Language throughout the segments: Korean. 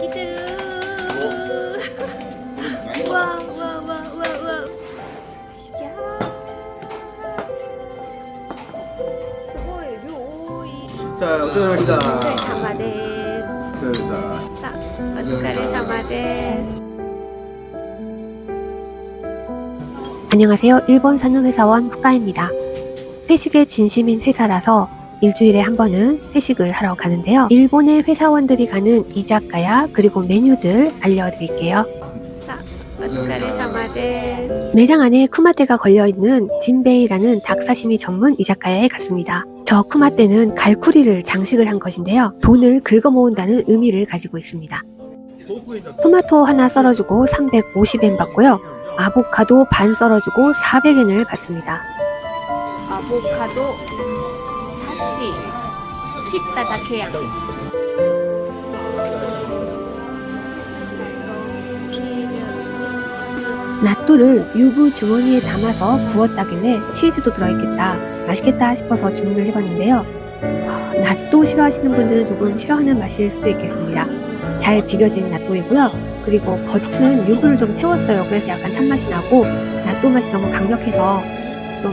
기대로. 와, 와, 와, 와, 와. 자, 어쩌다 합시다. 사마데. 감사합니다. 자, 어쩌다 사마데. 안녕하세요. 일본 산업회사원 후가입니다. 회식에 진심인 회사라서 일주일에 한 번은 회식을 하러 가는데요. 일본의 회사원들이 가는 이자카야 그리고 메뉴들 알려드릴게요. 매장 안에 쿠마떼가 걸려있는 진베이라는 닭사시미 전문 이자카야에 갔습니다. 저 쿠마떼는 갈코리를 장식을 한 것인데요. 돈을 긁어모은다는 의미를 가지고 있습니다. 토마토 하나 썰어주고 350엔 받고요. 아보카도 반 썰어주고 400엔을 받습니다. 아보카도 싶다 다케야. 낫또를 유부 주머니에 담아서 구웠다길래 치즈도 들어있겠다 맛있겠다 싶어서 주문을 해봤는데요. 아, 낫또 싫어하시는 분들은 조금 싫어하는 맛일 수도 있겠습니다. 잘 비벼진 낫또이고요. 그리고 겉은 유부를 좀 채웠어요. 그래서 약간 탄맛이 나고 낫또 맛이 너무 강력해서 좀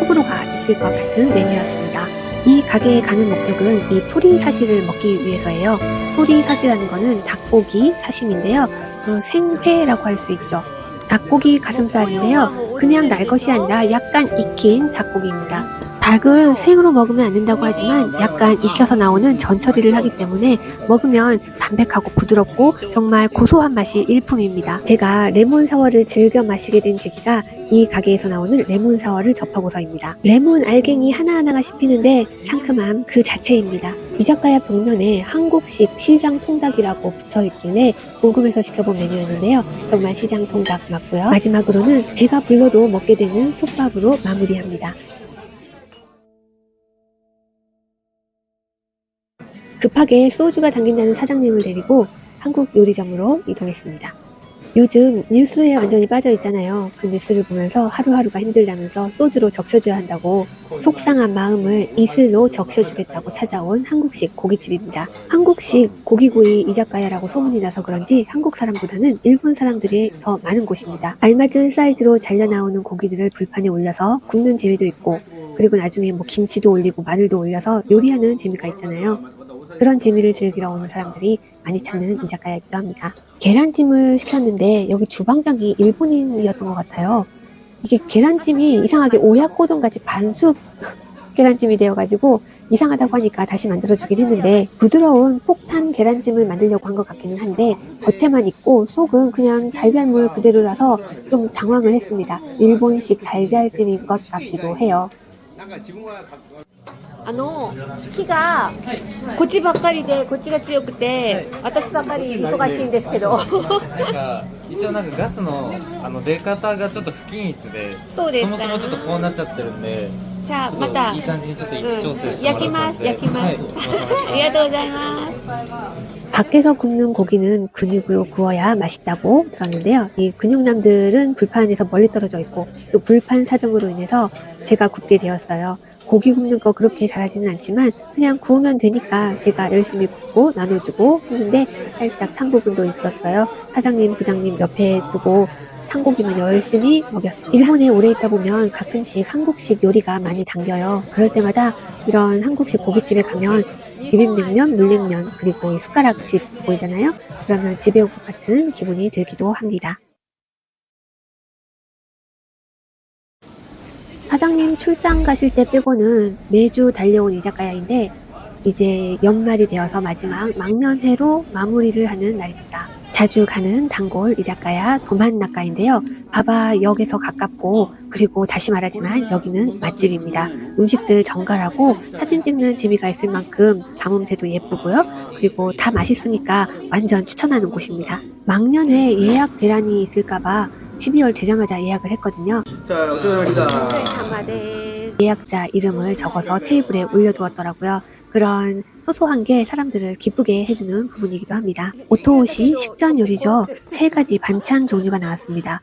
호불호가 있을 것 같은 메뉴였습니다. 이 가게에 가는 목적은 이 토리 사시를 먹기 위해서예요. 토리 사시라는 거는 닭고기 사심인데요. 어, 생회라고 할 수 있죠. 닭고기 가슴살인데요. 그냥 날 것이 아니라 약간 익힌 닭고기입니다. 닭을 생으로 먹으면 안 된다고 하지만 약간 익혀서 나오는 전처리를 하기 때문에 먹으면 담백하고 부드럽고 정말 고소한 맛이 일품입니다. 제가 레몬 사워를 즐겨 마시게 된 계기가 이 가게에서 나오는 레몬 사워를 접하고서입니다. 레몬 알갱이 하나하나가 씹히는데 상큼함 그 자체입니다. 이자카야 벽면에 한국식 시장 통닭이라고 붙어 있길래 궁금해서 시켜본 메뉴였는데요. 정말 시장 통닭 맞고요. 마지막으로는 배가 불러도 먹게 되는 솥밥으로 마무리합니다. 급하게 소주가 당긴다는 사장님을 데리고 한국 요리점으로 이동했습니다. 요즘 뉴스에 완전히 빠져 있잖아요. 그 뉴스를 보면서 하루하루가 힘들다면서 소주로 적셔줘야 한다고 속상한 마음을 이슬로 적셔주겠다고 찾아온 한국식 고깃집입니다. 한국식 고기구이 이자카야라고 소문이 나서 그런지 한국 사람보다는 일본 사람들이 더 많은 곳입니다. 알맞은 사이즈로 잘려 나오는 고기들을 불판에 올려서 굽는 재미도 있고 그리고 나중에 뭐 김치도 올리고 마늘도 올려서 요리하는 재미가 있잖아요. 그런 재미를 즐기러 오는 사람들이 많이 찾는 이자카야이기도 합니다. 계란찜을 시켰는데 여기 주방장이 일본인이었던 것 같아요. 이게 계란찜이 이상하게 오야코돈 같이 반숙 계란찜이 되어가지고 이상하다고 하니까 다시 만들어주긴 했는데 부드러운 폭탄 계란찜을 만들려고 한 것 같기는 한데 겉에만 있고 속은 그냥 달걀물 그대로라서 좀 당황을 했습니다. 일본식 달걀찜인 것 같기도 해요. あの、火が、こっちばっかりで、こっちが強くて、私ばっかり忙しいんですけど。なんか一応なんかガスのあの出方がちょっと不均一でそうですかそもそもちょっとこうなっちゃってるんでじゃあ、またいい、感じにちょっと位置調整して焼きます、焼きます。はい、ありがとうございます。 밖에서 굽는 고기는 근육으로 구워야 맛있다고 들었는데요. 이 근육남들은 불판에서 멀리 떨어져 있고 또 불판 사정으로 인해서 제가 굽게 되었어요. 고기 굽는 거 그렇게 잘하지는 않지만 그냥 구우면 되니까 제가 열심히 굽고 나눠주고 했는데 살짝 탄 부분도 있었어요. 사장님, 부장님 옆에 두고 탄고기만 열심히 먹였어요. 일본에 오래 있다 보면 가끔씩 한국식 요리가 많이 당겨요. 그럴 때마다 이런 한국식 고깃집에 가면 비빔냉면, 물냉면, 그리고 이 숟가락집 보이잖아요? 그러면 집에 온 것 같은 기분이 들기도 합니다. 사장님 출장 가실 때 빼고는 매주 달려온 이자카야인데 이제 연말이 되어서 마지막 망년회로 마무리를 하는 날입니다. 자주 가는 단골 이자카야 도만나카인데요. 바바 역에서 가깝고 그리고 다시 말하지만 여기는 맛집입니다. 음식들 정갈하고 사진 찍는 재미가 있을 만큼 방음새도 예쁘고요. 그리고 다 맛있으니까 완전 추천하는 곳입니다. 막년에 예약 대란이 있을까봐 12월 되자마자 예약을 했거든요. 자, 어쩌다 합니다. 네, 예약자 이름을 적어서 테이블에 올려두었더라고요. 그런 소소한 게 사람들을 기쁘게 해주는 부분이기도 합니다. 오토옷이 식전 요리죠. 세 가지 반찬 종류가 나왔습니다.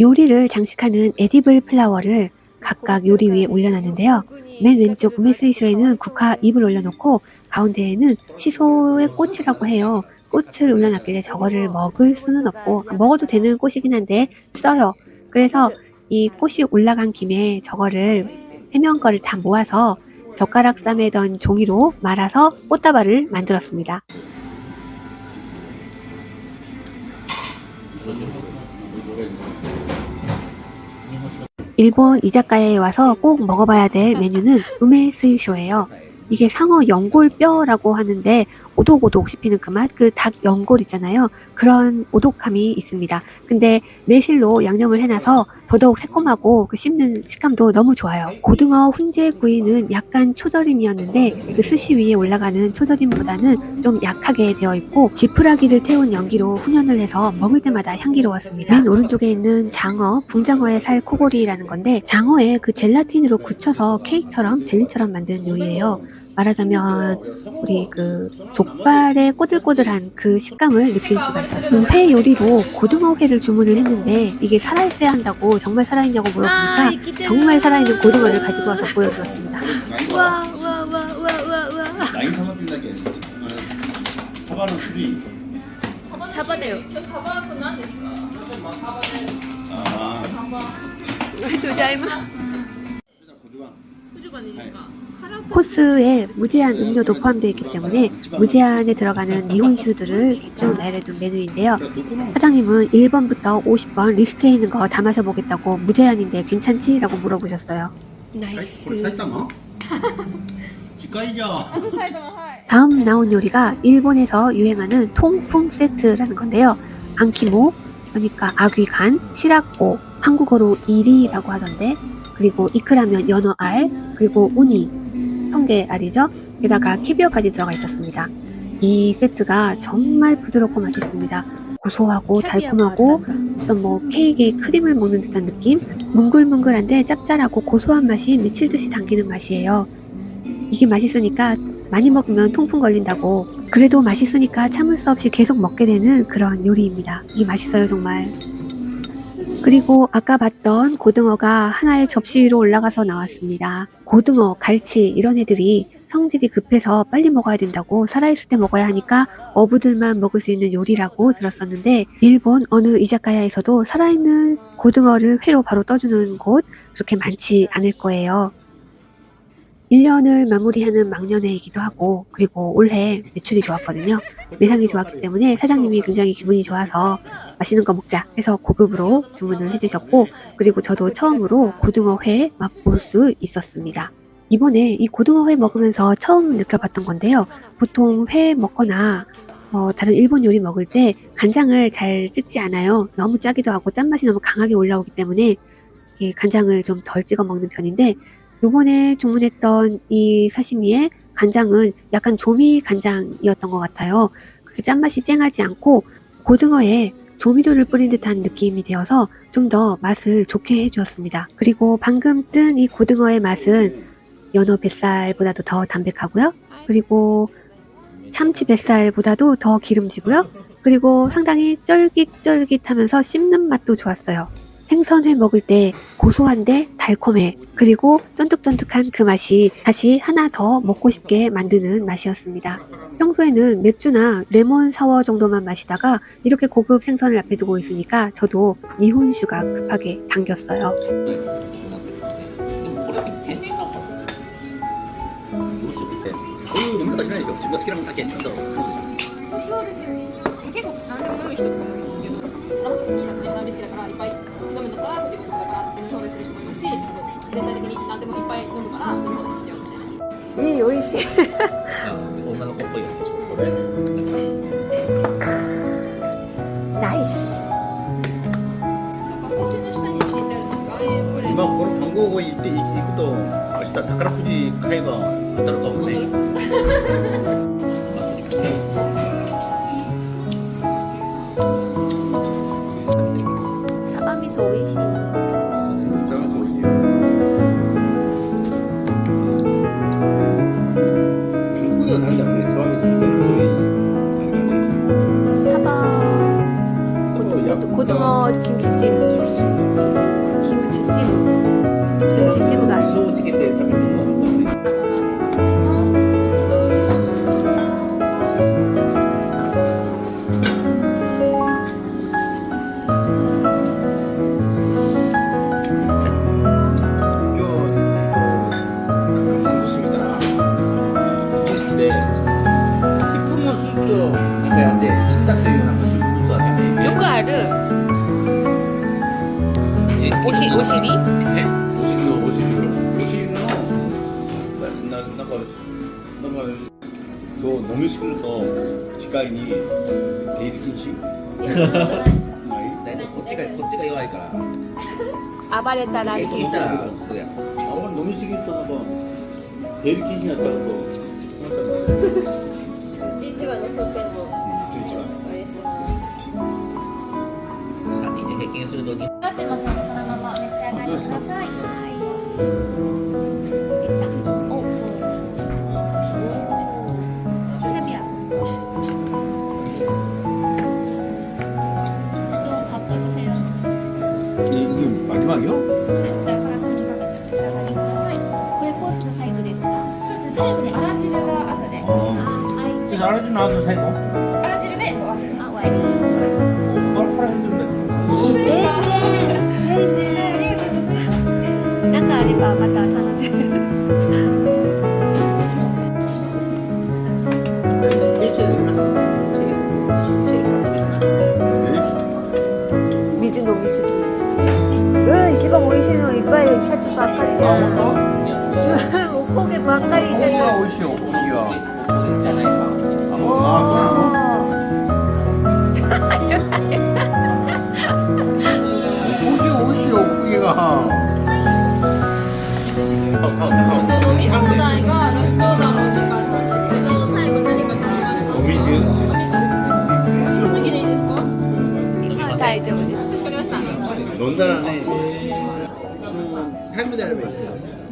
요리를 장식하는 에디블 플라워를 각각 요리 위에 올려놨는데요. 맨 왼쪽 우메스이쇼에는 국화 잎을 올려놓고 가운데에는 시소의 꽃이라고 해요. 꽃을 올려놨길래 저거를 먹을 수는 없고 먹어도 되는 꽃이긴 한데 써요. 그래서 이 꽃이 올라간 김에 저거를 해명 거를 다 모아서 젓가락 싸매던 종이로 말아서 꽃다발을 만들었습니다. 일본 이자카야에 와서 꼭 먹어봐야 될 메뉴는 우메 스이쇼예요. 이게 상어 연골뼈라고 하는데 오독오독 씹히는 그 맛, 그 닭 연골 있잖아요. 그런 오독함이 있습니다. 근데 매실로 양념을 해놔서 더더욱 새콤하고 그 씹는 식감도 너무 좋아요. 고등어 훈제 구이는 약간 초절임이었는데 그 스시 위에 올라가는 초절임보다는 좀 약하게 되어 있고 지푸라기를 태운 연기로 훈연을 해서 먹을 때마다 향기로웠습니다. 맨 오른쪽에 있는 장어, 붕장어의 살 코골이라는 건데 장어에 그 젤라틴으로 굳혀서 케이크처럼 젤리처럼 만든 요리예요. 말하자면 우리 그 족발의 꼬들꼬들한 그 식감을 느낄 수가 있었어요. 회 요리로 고등어 회를 주문을 했는데 이게 살아있어야 한다고 정말 살아있냐고 물어보니까 정말 살아있는 고등어를 가지고 와서 보여주었습니다. 우와 우와 우와 우와 우와 우와 ラインサマピンだけサバの種類サバだよサバこれ何ですかああ 도자이마 小島フジバでいいですか、 코스에 무제한 음료도 포함되어 있기 때문에 무제한에 들어가는 니혼슈들을 쭉 내려둔 메뉴인데요. 사장님은 1번부터 50번 리스트에 있는 거 담아서 보겠다고 무제한인데 괜찮지? 라고 물어보셨어요. 나이스. 어, 어? 다음 나온 요리가 일본에서 유행하는 통풍 세트라는 건데요. 앙키모, 그러니까 아귀간, 시라코, 한국어로 이리라고 하던데, 그리고 이크라면 연어알, 그리고 우니, 성게알이죠. 게다가 캐비어까지 들어가 있었습니다. 이 세트가 정말 부드럽고 맛있습니다. 고소하고 달콤하고 어떤 뭐 케이크에 크림을 먹는 듯한 느낌? 뭉글뭉글한데 짭짤하고 고소한 맛이 미칠 듯이 당기는 맛이에요. 이게 맛있으니까 많이 먹으면 통풍 걸린다고 그래도 맛있으니까 참을 수 없이 계속 먹게 되는 그런 요리입니다. 이게 맛있어요 정말. 그리고 아까 봤던 고등어가 하나의 접시 위로 올라가서 나왔습니다. 고등어, 갈치 이런 애들이 성질이 급해서 빨리 먹어야 된다고 살아있을 때 먹어야 하니까 어부들만 먹을 수 있는 요리라고 들었었는데 일본 어느 이자카야에서도 살아있는 고등어를 회로 바로 떠주는 곳 그렇게 많지 않을 거예요. 1년을 마무리하는 막년회이기도 하고 그리고 올해 매출이 좋았거든요. 매상이 좋았기 때문에 사장님이 굉장히 기분이 좋아서 맛있는 거 먹자 해서 고급으로 주문을 해주셨고 그리고 저도 처음으로 고등어회 맛볼 수 있었습니다. 이번에 이 고등어회 먹으면서 처음 느껴봤던 건데요. 보통 회 먹거나 어, 다른 일본 요리 먹을 때 간장을 잘 찍지 않아요. 너무 짜기도 하고 짠맛이 너무 강하게 올라오기 때문에 간장을 좀 덜 찍어 먹는 편인데 요번에 주문했던 이 사시미의 간장은 약간 조미 간장이었던 것 같아요. 그게 짠맛이 쨍하지 않고 고등어에 조미료를 뿌린 듯한 느낌이 되어서 좀 더 맛을 좋게 해주었습니다. 그리고 방금 뜬 이 고등어의 맛은 연어 뱃살보다도 더 담백하고요. 그리고 참치 뱃살보다도 더 기름지고요. 그리고 상당히 쫄깃쫄깃하면서 씹는 맛도 좋았어요. 생선회 먹을 때 고소한데 달콤해. 그리고 쫀득쫀득한 그 맛이 다시 하나 더 먹고 싶게 만드는 맛이었습니다. 평소에는 맥주나 레몬 사워 정도만 마시다가 이렇게 고급 생선을 앞에 두고 있으니까 저도 니혼슈가 급하게 당겼어요. 飲むのだったら口ごとだから飲み放題する人もいますし全体的に何でもいっぱい飲むから飲み放題にしちゃうみたいないい美味しい。すぎると機械に出入り禁止？大体こっちがこっちが弱いから。暴れたら平均したら普通や。あんまり飲みすぎるとなんか出入り禁止になったらと11番の争点も。11番お願いします。3人で平均すると2なってますのでこのままお召し上がりください。オー이게 마지막이요? 자, 가라스니 가게召し上がりください.これコースの最後ですか?そうですね。最後にあら汁が後で. 아, 그래서 알아주는 아들 살고 あら汁で終わります. 아, 終わりです. 말 하라 했는데 なんかあればまた頼んで。 水飲みすぎ。うん、一番美味しいのいっぱいシャチばっかりじゃん。 집어 보이시는 이빨 셔츠 바깥이잖아. 오코게 바깥이잖아. 옷이 옷이야. 옷이 옷이야. 너도 너무 이상하다 이거. 할머니 할아버지 있어요